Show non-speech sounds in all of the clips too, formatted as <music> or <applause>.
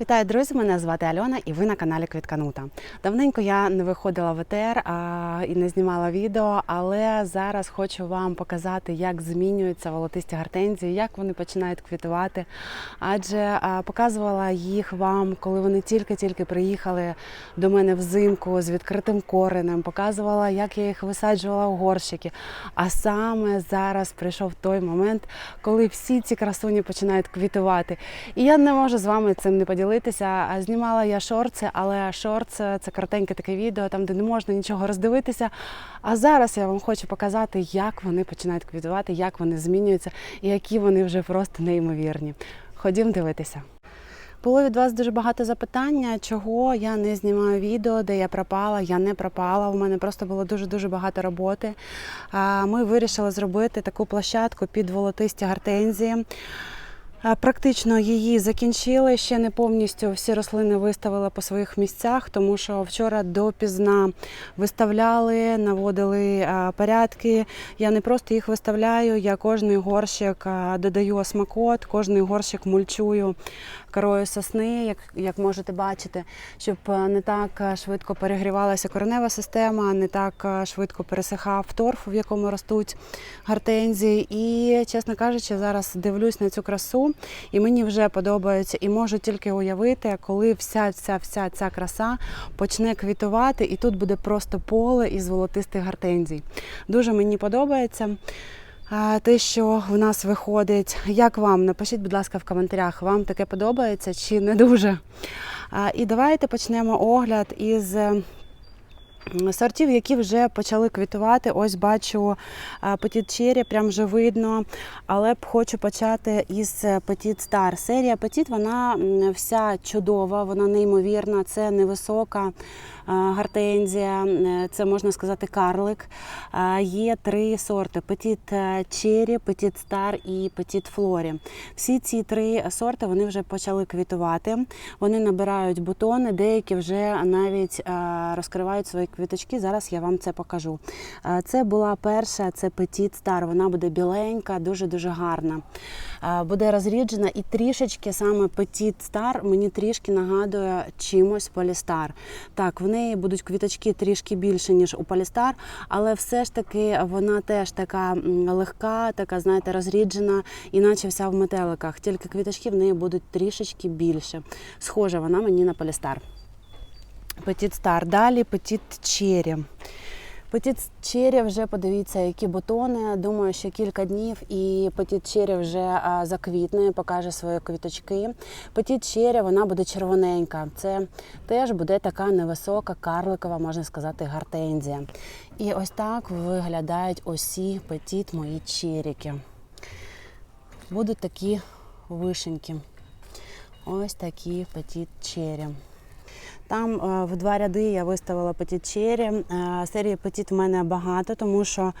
Вітаю, друзі! Мене звати Альона, і ви на каналі Квітканута. Давненько я не виходила в ЕТР а, і не знімала відео, але зараз хочу вам показати, як змінюються волотисті гортензії, як вони починають квітувати. Адже а, показувала їх вам, коли вони тільки-тільки приїхали до мене взимку з відкритим коренем, показувала, як я їх висаджувала у горщики. А саме зараз прийшов той момент, коли всі ці красуні починають квітувати. І я не можу з вами цим не поділитися. А Знімала я шорти, але шорт це коротеньке таке відео, там де не можна нічого роздивитися. А зараз я вам хочу показати, як вони починають квітувати, як вони змінюються і які вони вже просто неймовірні. Ходім дивитися. Було від вас дуже багато запитання, чого я не знімаю відео, де я пропала. Я не пропала. У мене просто було дуже дуже багато роботи. Ми вирішили зробити таку площадку під волотисті гортензії. Практично її закінчили. Ще не повністю всі рослини виставили по своїх місцях, тому що вчора допізна виставляли, наводили порядки. Я не просто їх виставляю, я кожний горщик додаю осмакот, кожний горщик мульчую корою сосни, як, як можете бачити, щоб не так швидко перегрівалася коренева система, не так швидко пересихав торф, в якому ростуть гортензії. І, чесно кажучи, зараз дивлюсь на цю красу, і мені вже подобається, і можу тільки уявити, коли вся вся вся ця краса почне квітувати, і тут буде просто поле із золотистих гортензій. Дуже мені подобається. Те, що в нас виходить, як вам? Напишіть, будь ласка, в коментарях, вам таке подобається чи не дуже. І давайте почнемо огляд із е, сортів, які вже почали квітувати. Ось бачу Petit Cherry, прям вже видно. Але хочу почати із Petit Star. Серія Petit, вона вся чудова, вона неймовірна, це невисока гортензія, е, це можна сказати карлик. Є три сорти: Petit Cherry, Petit Star і Petit Flori. Всі ці три сорти вони вже почали квітувати. Вони набирають бутони, деякі вже навіть розкривають свої квіточки. Зараз я вам це покажу. Це була перша, це Petit Star. Вона буде біленька, дуже дуже гарна. Буде розріджена і трішечки саме Petit Star мені трішки нагадує чимось Полістар. Так, в неї будуть квіточки трішки більше, ніж у Полістар, але все ж таки вона теж така легка, така, знаєте, розріджена, іначе вся в метеликах. Тільки квіточки в неї будуть трішечки більше. Схожа вона мені на Полістар. Петіт стар. Далі петіт Cherry. Petit Cherry вже подивіться, які бутони. Думаю, що кілька днів і Petit Cherry вже заквітне, покаже свої квіточки. Petit Cherry, вона буде червоненька. Це теж буде така невисока, карликова, можна сказати, гортензія. І ось так виглядають усі Petit мої черіки. Будуть такі вишеньки. Ось такі Petit Cherry. Там е, в два ряди я виставила Petit Cherry. Е, Серії Petit в мене багато, тому що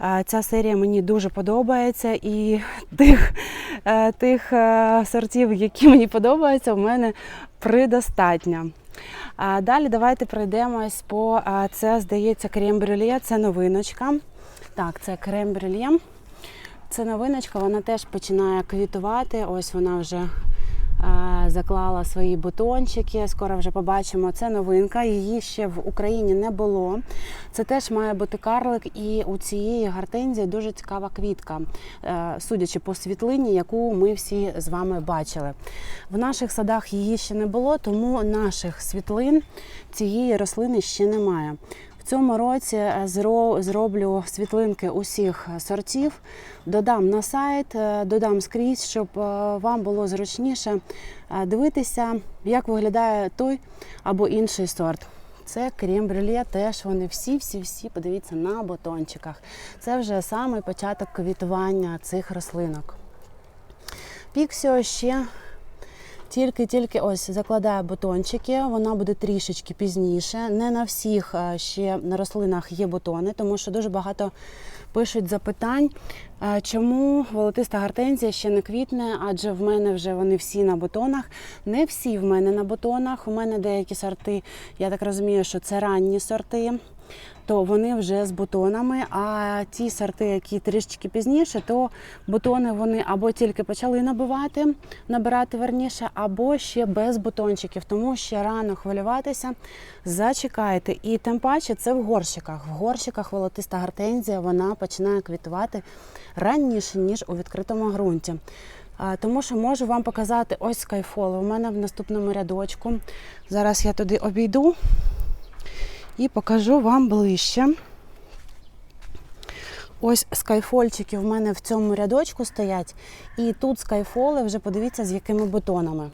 е, ця серія мені дуже подобається. І тих, тих сортів, які мені подобаються, в мене предостатньо. Далі давайте пройдемось по це, здається, крем-брюле, це новиночка. Так, це крем-брюле. Це новиночка, вона теж починає квітувати. Ось вона вже заклала свої бутончики. Скоро вже побачимо. Це новинка. Її ще в Україні не було. Це теж має бути карлик, і у цієї гортензії дуже цікава квітка, е, судячи по світлині, яку ми всі з вами бачили. В наших садах її ще не було, тому наших світлин цієї рослини ще немає. Цьому році е, зроблю світлинки усіх сортів, додам на сайт, е, додам скрізь, щоб е, вам було зручніше дивитися, як виглядає той або інший сорт. Це крем-брюле, теж вони всі-всі-всі, подивіться, на бутончиках. Це вже самий початок квітування цих рослинок. Піксіо ще тільки-тільки ось закладає бутончики, вона буде трішечки пізніше. Не на всіх е, ще на рослинах є бутони, тому що дуже багато пишуть запитань, е, чому волотиста гортензія ще не квітне, адже в мене вже вони всі на бутонах. Не всі в мене на бутонах. У мене деякі сорти, я так розумію, що це ранні сорти. То вони вже з бутонами. А ті сорти, які трішечки пізніше, то бутони вони або тільки почали набивати, набирати верніше, або ще без бутончиків, тому ще рано хвилюватися. Зачекайте. І тим паче це в горщиках. В горщиках волотиста гортензія вона починає квітувати раніше, ніж у відкритому ґрунті. Тому що можу вам показати ось скайфол. У мене в наступному рядочку. Зараз я туди обійду і покажу вам ближче. Ось скайфольчики в мене в цьому рядочку стоять. І тут скайфоли, вже подивіться, з якими бутонами.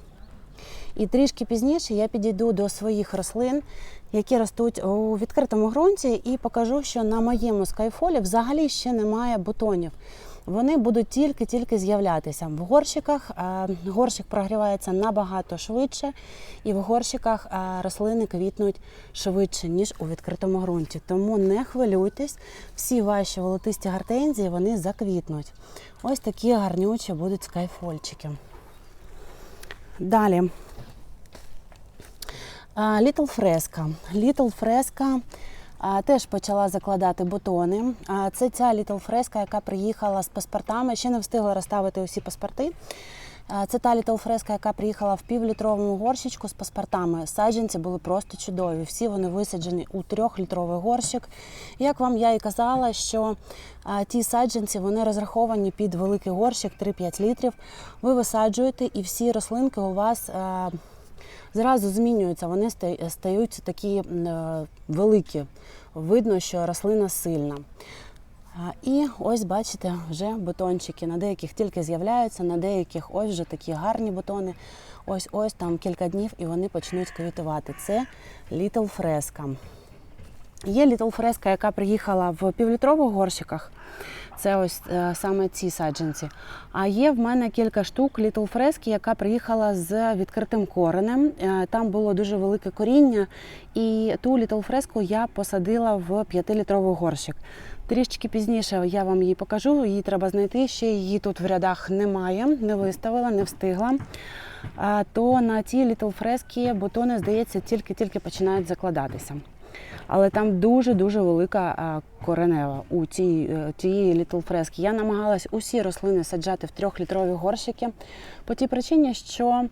І трішки пізніше я підійду до своїх рослин, які ростуть у відкритому ґрунті, і покажу, що на моєму скайфолі взагалі ще немає бутонів. Вони будуть тільки-тільки з'являтися. В горщиках е, горщик прогрівається набагато швидше, і в горщиках е, рослини квітнуть швидше, ніж у відкритому ґрунті. Тому не хвилюйтесь, всі ваші волотисті гортензії вони заквітнуть. Ось такі гарнючі будуть скайфольчики. Далі. Little Fresca. Little Fresca а, теж почала закладати бутони. Це ця Little Fresca, яка приїхала з паспортами. Ще не встигла розставити усі паспорти. Це та Little Fresca, яка приїхала в півлітровому горщичку з паспортами. Саджанці були просто чудові. Всі вони висаджені у трьохлітровий горщик. Як вам я і казала, що ті саджанці вони розраховані під великий горщик 3-5 літрів. Ви висаджуєте і всі рослинки у вас. Зразу змінюються, вони стають такі е, великі. Видно, що рослина сильна. І ось бачите, вже бутончики. На деяких тільки з'являються, на деяких ось вже такі гарні бутони. Ось ось там кілька днів і вони почнуть квітувати. Це Little Fresca. Є Little Fresca, яка приїхала в півлітрових горщиках. Це ось е, саме ці саджанці. А є в мене кілька штук Little Fresca, яка приїхала з відкритим коренем. Е, Там було дуже велике коріння, і ту Little Fresca я посадила в 5-літровий горщик. Трішки пізніше я вам її покажу. Її треба знайти. Ще її тут в рядах немає, не виставила, не встигла. А, То на ті Little Fresca бутони, здається, тільки-тільки починають закладатися. Але там дуже-дуже велика коренева у цій, е, тієї Little Fresca. Я намагалась усі рослини саджати в трьохлітрові горщики по тій причині, що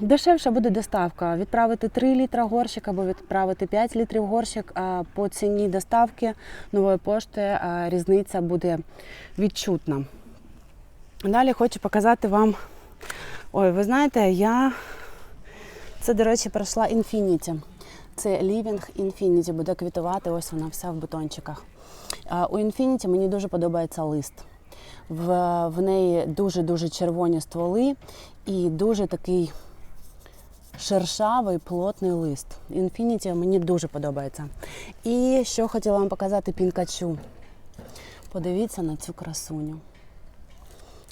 дешевша буде доставка. Відправити 3 літра горщик або відправити 5 літрів горщик а, по ціні доставки нової пошти різниця буде відчутна. Далі хочу показати вам. Ой, ви знаєте, я це, до речі, пройшла Infinity. Це Living Infinity буде квітувати. Ось вона вся в бутончиках. У Infinity мені дуже подобається лист. В, в неї дуже-дуже червоні стволи і дуже такий шершавий плотний лист. Infinity мені дуже подобається. І що хотіла вам показати пінкачу. Подивіться на цю красуню.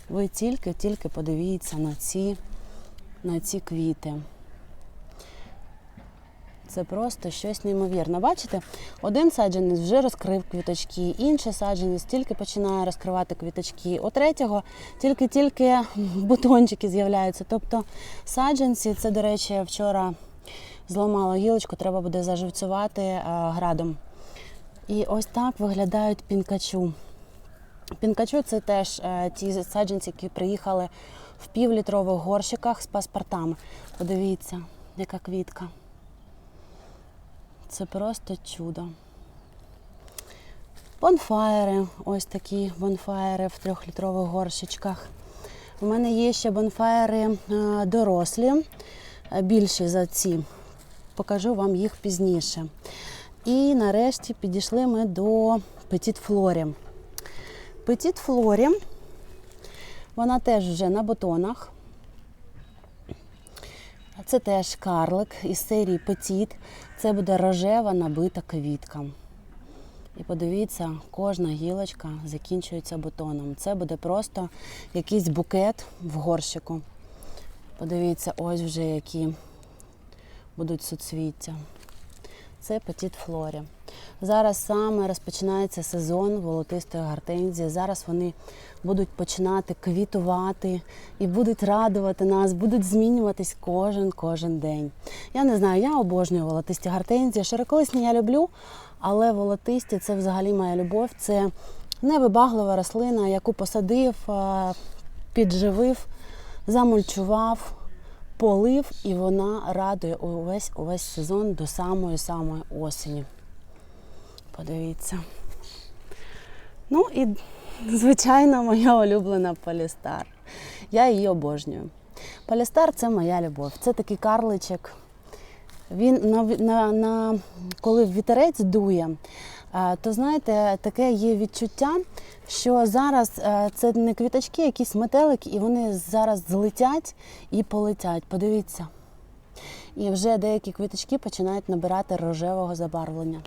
Ви тільки-тільки подивіться на ці, на ці квіти. Це просто щось неймовірне. Бачите, один саджанець вже розкрив квіточки, інший саджанець тільки починає розкривати квіточки. У третього тільки-тільки бутончики з'являються. Тобто саджанці, це, до речі, вчора зламала гілочку, треба буде заживцювати е, градом. І ось так виглядають пінкачу. Пінкачу це теж е, ті саджанці, які приїхали в півлітрових горщиках з паспортами. Подивіться, яка квітка. Це просто чудо. Бонфаєри, ось такі бонфаєри в трьохлітрових горщичках. У мене є ще бонфаєри е, дорослі, е, більші за ці. Покажу вам їх пізніше. І нарешті підійшли ми до Petit Флорі. Petit Флорі, вона теж вже на бутонах. Це теж карлик із серії Петіт. Це буде рожева набита квітка. І подивіться, кожна гілочка закінчується бутоном. Це буде просто якийсь букет в горщику. Подивіться, ось вже які будуть суцвіття. Це Петіт Флорі. Зараз саме розпочинається сезон волотистої гортензії. Зараз вони будуть починати квітувати і будуть радувати нас, будуть змінюватись кожен кожен день. Я не знаю, я обожнюю волотисті гортензії. Широколисні я люблю, але волотисті це взагалі моя любов. Це невибаглива рослина, яку посадив, е, підживив, замульчував, полив, і вона радує увесь увесь сезон до самої самої осені. Подивіться. Ну і, звичайно, моя улюблена Полістар. Я її обожнюю. Полістар це моя любов. Це такий карличок. Він на, на, на коли вітерець дує, е, то знаєте, таке є відчуття, що зараз е, це не квіточки, якісь метелики, і вони зараз злетять і полетять. Подивіться. І вже деякі квіточки починають набирати рожевого забарвлення.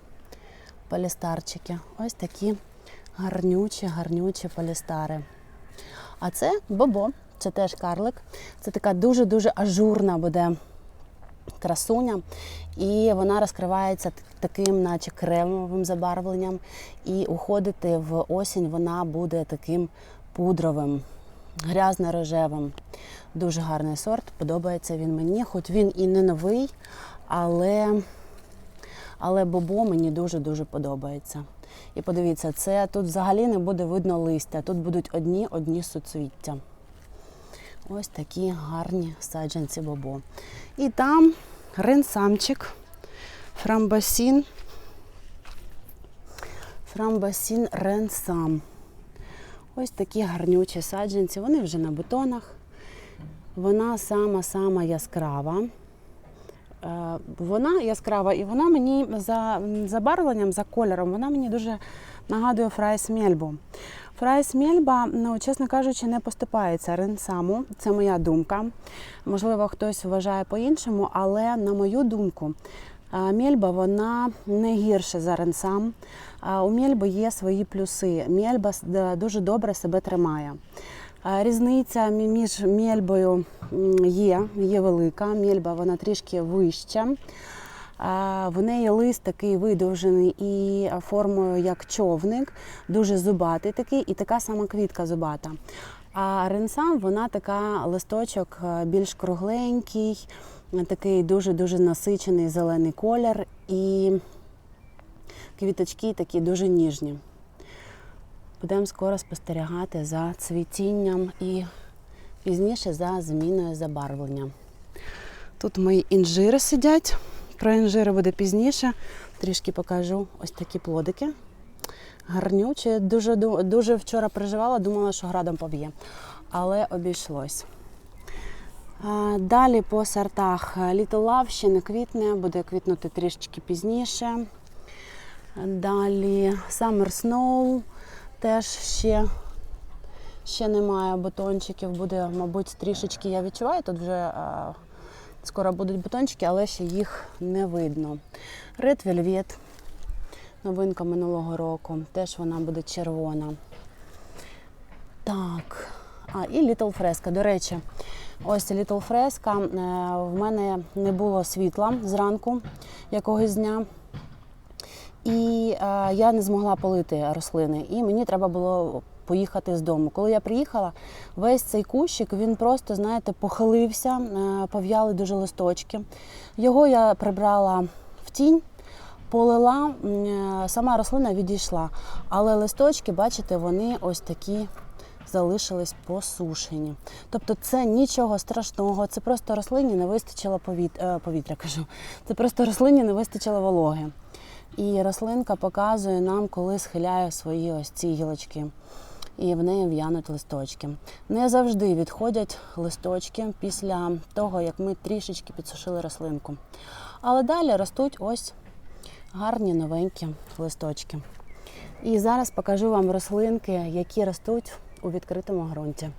Полістарчики. Ось такі гарнючі, гарнючі полістари. А це бобо, це теж карлик. Це така дуже-дуже ажурна буде красуня, і вона розкривається таким, наче кремовим забарвленням. І уходити в осінь вона буде таким пудровим, грязно-рожевим. Дуже гарний сорт, подобається він мені, хоч він і не новий, але, але бобо мені дуже-дуже подобається. І подивіться, це тут взагалі не буде видно листя, тут будуть одні одні суцвіття. Ось такі гарні саджанці бобо. І там ренсамчик, фрамбасін. Фрамбасін ренсам. Ось такі гарнючі саджанці. Вони вже на бутонах. Вона сама-сама яскрава. Е, Вона яскрава, і вона мені за забарвленням, за кольором, вона мені дуже нагадує фрайс мельбу. Фрайс мельба, ну, чесно кажучи, не поступається ренсаму. Це моя думка. Можливо, хтось вважає по-іншому, але на мою думку, е, мельба вона не гірше за ренсам. У мельби є свої плюси. Мельба дуже добре себе тримає. Різниця між мельбою є, є велика. Мельба вона трішки вища. В неї лист такий видовжений і формою як човник, дуже зубатий такий, і така сама квітка зубата. А ренсам вона така листочок більш кругленький, такий дуже-дуже насичений зелений колір, і квіточки такі дуже ніжні. Будемо скоро спостерігати за цвітінням і пізніше за зміною забарвлення. Тут мої інжири сидять. Про інжири буде пізніше. Трішки покажу ось такі плодики. Гарнючі. Дуже, дуже вчора переживала, думала, що градом поб'є. Але обійшлось. Далі по сортах Little Love ще не квітне, буде квітнути трішечки пізніше. Далі Summer Snow теж ще, ще немає бутончиків. Буде, мабуть, трішечки я відчуваю. Тут вже а, скоро будуть бутончики, але ще їх не видно. Red Velvet, новинка минулого року. Теж вона буде червона. Так. А, і Little Fresca. До речі, ось Little Fresca. е, В мене не було світла зранку якогось дня. І е, я не змогла полити рослини, і мені треба було поїхати з дому. Коли я приїхала, весь цей кущик він просто, знаєте, похилився, е, пов'яли дуже листочки. Його я прибрала в тінь, полила, е, сама рослина відійшла. Але листочки, бачите, вони ось такі залишились посушені. Тобто це нічого страшного, це просто рослині не вистачило повіт- е, повітря. Кажу, це просто рослині не вистачило вологи. І рослинка показує нам, коли схиляє свої ось ці гілочки. І в неї в'януть листочки. Не завжди відходять листочки після того, як ми трішечки підсушили рослинку. Але далі ростуть ось гарні новенькі листочки. І зараз покажу вам рослинки, які ростуть у відкритому ґрунті.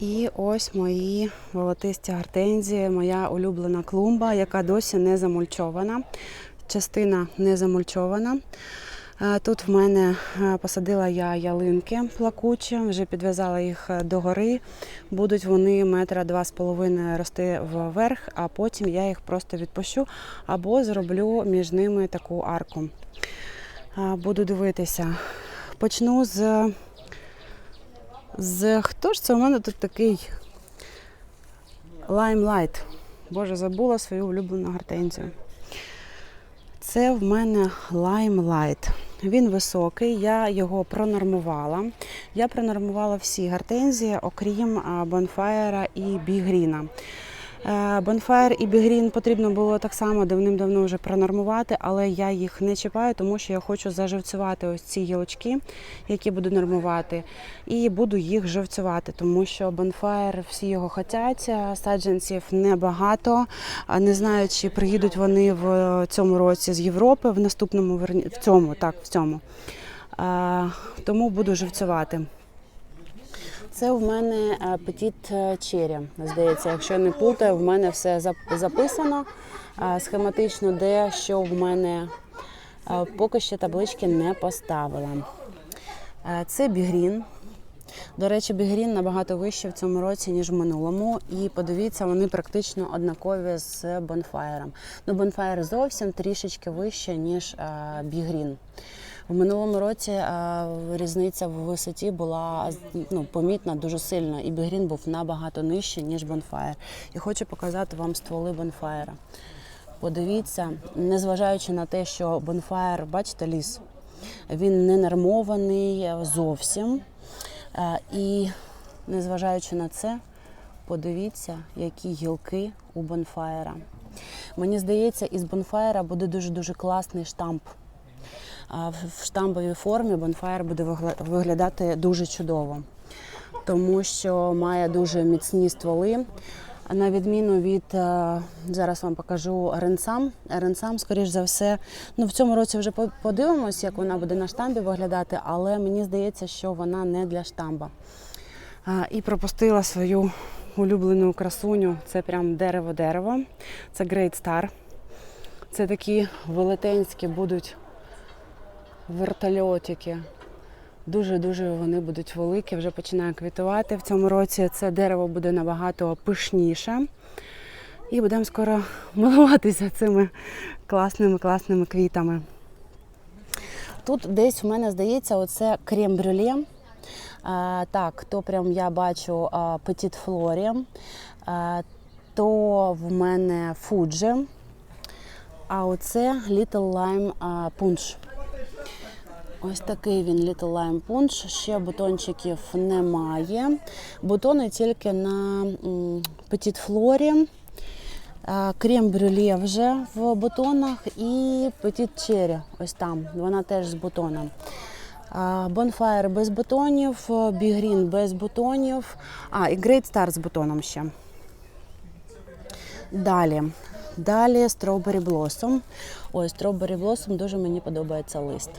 І ось мої волотисті гортензії, моя улюблена клумба, яка досі не замульчована. Частина не замульчована. Е, Тут в мене е, посадила я ялинки плакучі, вже підв'язала їх е, догори. Будуть вони метра два з половиною рости вверх, а потім я їх просто відпущу або зроблю між ними таку арку. Буду дивитися. Почну з. з хто ж це у мене тут такий Limelight. Боже, забула свою улюблену гортензію. Це в мене Limelight. Він високий, я його пронормувала. Я пронормувала всі гортензії, окрім Бонфаєра і Бігріна. Бонфаєр і Бігрін потрібно було так само давним-давно вже пронормувати, але я їх не чіпаю, тому що я хочу заживцювати ось ці гілочки, які буду нормувати, і буду їх живцювати, тому що Бонфаєр всі його хотять, саджанців небагато. Не знаю, чи приїдуть вони в цьому році з Європи, в наступному в цьому, так, в цьому. Тому буду живцювати. Це в мене Petit Cherry, здається, якщо не плутаю, в мене все записано схематично, де що в мене поки що таблички не поставила. Е, Це бігрін. До речі, бігрін набагато вище в цьому році, ніж в минулому. І подивіться, вони практично однакові з бонфаєром. Ну, бонфаєр зовсім трішечки вище, ніж е, бігрін. В минулому році е, різниця в висоті була ну, помітна дуже сильно, і бігрін був набагато нижче, ніж бонфаєр. І хочу показати вам стволи бонфаєра. Подивіться, незважаючи на те, що бонфаєр, бачите, ліс, він не нормований зовсім. Е, І незважаючи на це, подивіться, які гілки у бонфаєра. Мені здається, із бонфаєра буде дуже-дуже класний штамп. В штамбовій формі бонфаєр буде виглядати дуже чудово, тому що має дуже міцні стволи. На відміну від е, зараз вам покажу ренсам. Ренсам, скоріш за все, ну в цьому році вже по- подивимось, як вона буде на штамбі виглядати, але мені здається, що вона не для штамба. І пропустила свою улюблену красуню. Це прям дерево-дерево. Це Great Star. Це такі велетенські будуть вертольотики. Дуже-дуже вони будуть великі, вже починає квітувати. В цьому році це дерево буде набагато пишніше. І будемо скоро <laughs> милуватися цими класними класними квітами. Тут десь у мене здається, оце крем-брюле. Так, то прям я бачу Petit Flori, то в мене Fuji, а оце Little Lime Punch. Ось такий він Little Lime Punch. Ще бутончиків немає. Бутони тільки на Petit. А, Крем брюле вже в бутонах і Petit Cherry ось там. Вона теж з бутоном. Bonfire без бутонів, Green без бутонів. А, і Great Star з бутоном ще. Далі. Далі Strawberry Blossom. Ой, Strawberry Blossom дуже мені подобається лист.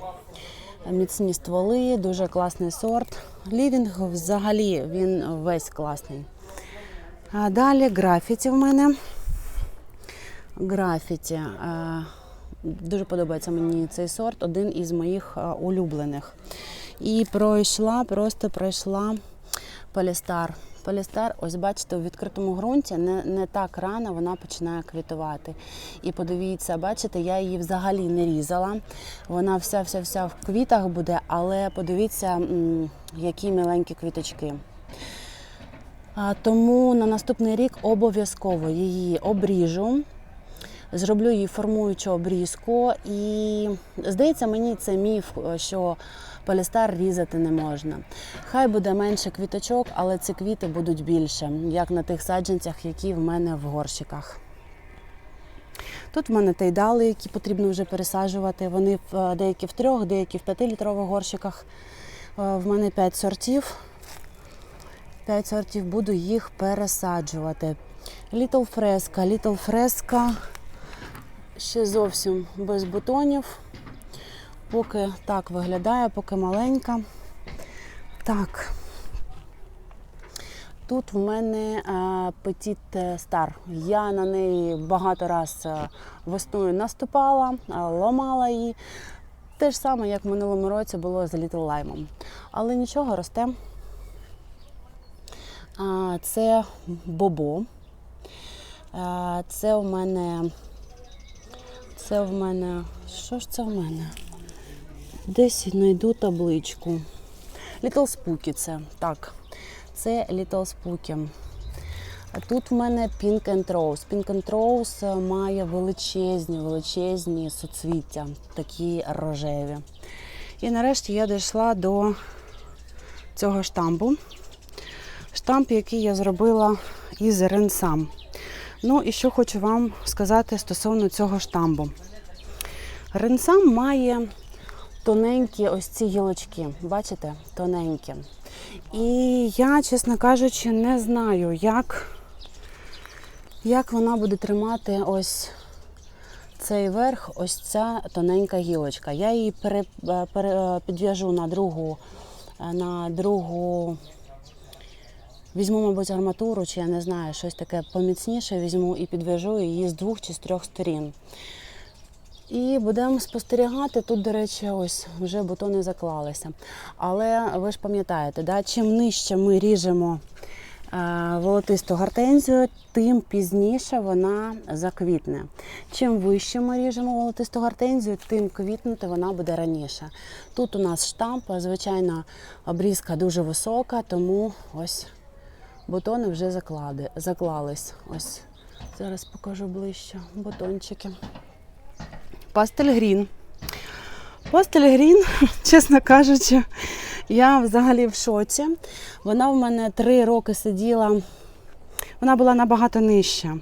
Міцні стволи, дуже класний сорт. Лівінг взагалі він весь класний. А далі графіті в мене. Графіті. Е, Дуже подобається мені цей сорт, один із моїх е, улюблених. І пройшла, просто пройшла Полістар. Полістар, ось бачите, у відкритому ґрунті не, не так рано вона починає квітувати. І подивіться, бачите, я її взагалі не різала. Вона вся-вся-вся в квітах буде, але подивіться, які миленькі квіточки. Тому на наступний рік обов'язково її обріжу. Зроблю їй формуючу обрізку, і здається, мені це міф, що полістар різати не можна. Хай буде менше квіточок, але ці квіти будуть більше, як на тих саджанцях, які в мене в горщиках. Тут в мене тейдали, які потрібно вже пересаджувати. Вони е, деякі в трьох, деякі в п'ятилітрових горщиках. Е, В мене п'ять сортів. П'ять сортів буду їх пересаджувати. Little Fresca, Little Fresca ще зовсім без бутонів. Поки так виглядає, поки маленька. Так. Тут в мене а, Petit Star. Я на неї багато раз весною наступала, ламала її. Те ж саме, як в минулому році було з Little Lime. Але нічого росте. Це бобо. Це в мене. Це в мене. Що ж це в мене? Десь знайду табличку. Little Spooky це. Так. Це Little Spooky. А тут в мене Pink and Rose. Pink and Rose має величезні, величезні соцвіття, такі рожеві. І нарешті я дійшла до цього штампу. Штамп, який я зробила із ренсам. Ну і що хочу вам сказати стосовно цього штамбу. Ренсам має тоненькі ось ці гілочки. Бачите? Тоненькі. І я, чесно кажучи, не знаю, як, як вона буде тримати ось цей верх, ось ця тоненька гілочка. Я її пере, пере, підв'яжу на другу, на другу. Візьму, мабуть, арматуру, чи я не знаю, щось таке поміцніше візьму і підв'яжу її з двох чи з трьох сторін. І будемо спостерігати. Тут, до речі, ось вже бутони заклалися. Але ви ж пам'ятаєте, да, чим нижче ми ріжемо е, волотисту гортензію, тим пізніше вона заквітне. Чим вище ми ріжемо волотисту гортензію, тим квітнути вона буде раніше. Тут у нас штамп, звичайно, обрізка дуже висока, тому ось бутони вже заклади, заклались. Ось зараз покажу ближче бутончики. Пастель грін. <laughs> Чесно кажучи, я взагалі в шоці. Вона в мене три роки сиділа, вона була набагато нижча.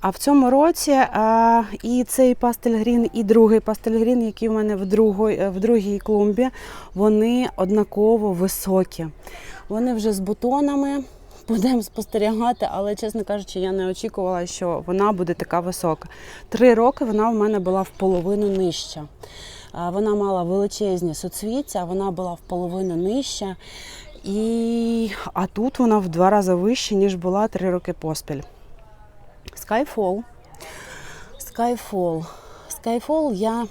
А в цьому році а, і цей пастель грін, і другий пастель грін, який в мене в, другої, в другій клумбі, вони однаково високі. Вони вже з бутонами. Будемо спостерігати, але, чесно кажучи, я не очікувала, що вона буде така висока. Три роки вона в мене була в половину нижча. Вона мала величезні соцвіття, вона була в половину нижча. І... А тут вона в два рази вища, ніж була три роки поспіль. Skyfall. Skyfall. Skyfall я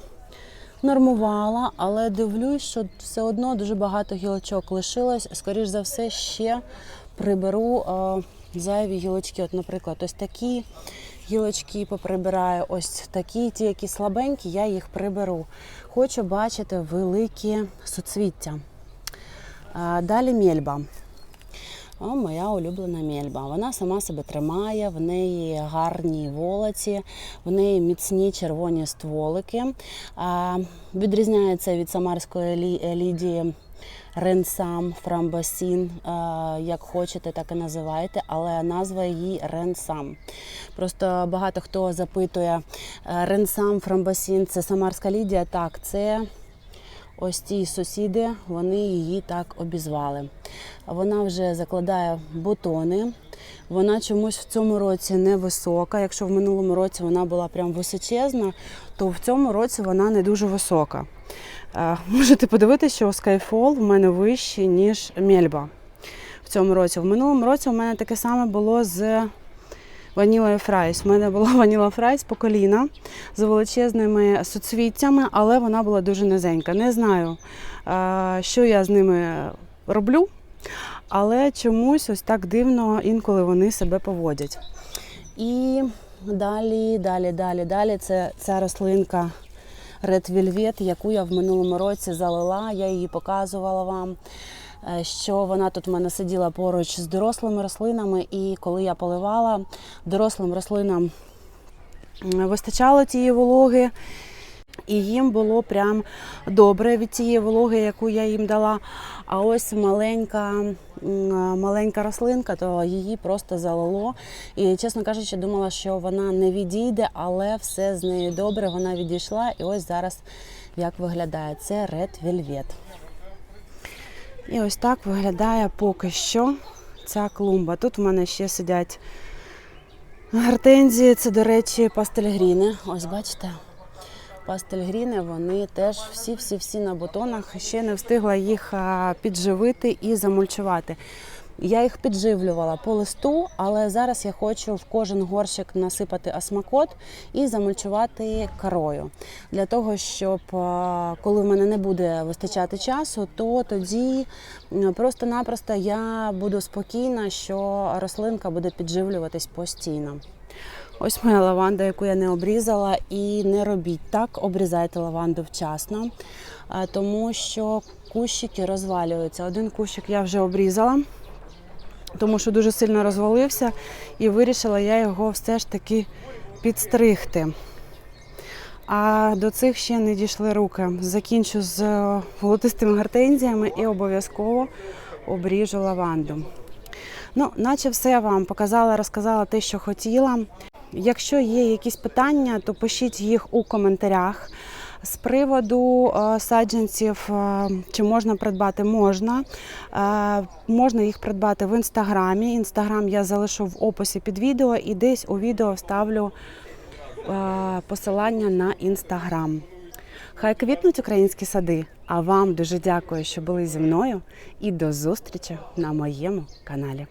нормувала, але дивлюсь, що все одно дуже багато гілочок лишилось. Скоріш за все, ще приберу зайві гілочки. От, наприклад, ось такі гілочки поприбираю, ось такі, ті, які слабенькі, я їх приберу. Хочу бачити великі суцвіття. Е, далі мельба. О, моя улюблена мельба. Вона сама себе тримає, в неї гарні волоці, в неї міцні червоні стволики. Відрізняється від самарської лі- лідії Ренсам, Фрамбасін, як хочете, так і називайте, але назва її Ренсам. Просто багато хто запитує е, Ренсам, Фрамбасін це самарська лідія. Так, це Ось ті сусіди, вони її так обізвали. Вона вже закладає бутони. Вона чомусь в цьому році невисока. Якщо в минулому році вона була прям височезна, то в цьому році вона не дуже висока. Е, Можете подивитися, що Skyfall в мене вищий, ніж Мельба в цьому році. В минулому році у мене таке саме було з Ванілою Фрайс. У мене була <laughs> Ваніла Фрайс по коліна з величезними суцвіттями, але вона була дуже низенька. Не знаю, е, що я з ними роблю, але чомусь ось так дивно інколи вони себе поводять. І далі, далі, далі, далі це ця рослинка Red Velvet, яку я в минулому році залила, я її показувала вам. е, Що вона тут в мене сиділа поруч з дорослими рослинами, і коли я поливала, дорослим рослинам вистачало тієї вологи, і їм було прям добре від тієї вологи, яку я їм дала. А ось маленька, маленька рослинка, то її просто залило. І, чесно кажучи, думала, що вона не відійде, але все з нею добре. Вона відійшла. І ось зараз як виглядає. Це Red Velvet. І ось так виглядає поки що ця клумба. Тут в мене ще сидять гортензії. Це, до речі, пастельгріни. Ось бачите. Пастельгріни, вони теж всі-всі-всі на бутонах. Ще не встигла їх підживити і замульчувати. Я їх підживлювала по листу, але зараз я хочу в кожен горщик насипати осмакот і замульчувати корою. Для того, щоб коли в мене не буде вистачати часу, то тоді просто-напросто я буду спокійна, що рослинка буде підживлюватись постійно. Ось моя лаванда, яку я не обрізала. І не робіть так, обрізайте лаванду вчасно, тому що кущики розвалюються. Один кущик я вже обрізала, тому що дуже сильно розвалився, і вирішила я його все ж таки підстригти. А до цих ще не дійшли руки. Закінчу з е, волотистими гортензіями і обов'язково обріжу лаванду. Ну, наче все я вам показала, розказала те, що хотіла. Якщо є якісь питання, то пишіть їх у коментарях. З приводу е, саджанців, е, чи можна придбати, можна. Е, можна їх придбати в інстаграмі. Інстаграм я залишу в описі під відео і десь у відео вставлю посилання на інстаграм. Хай квітнуть українські сади. А вам дуже дякую, що були зі мною. І до зустрічі на моєму каналі.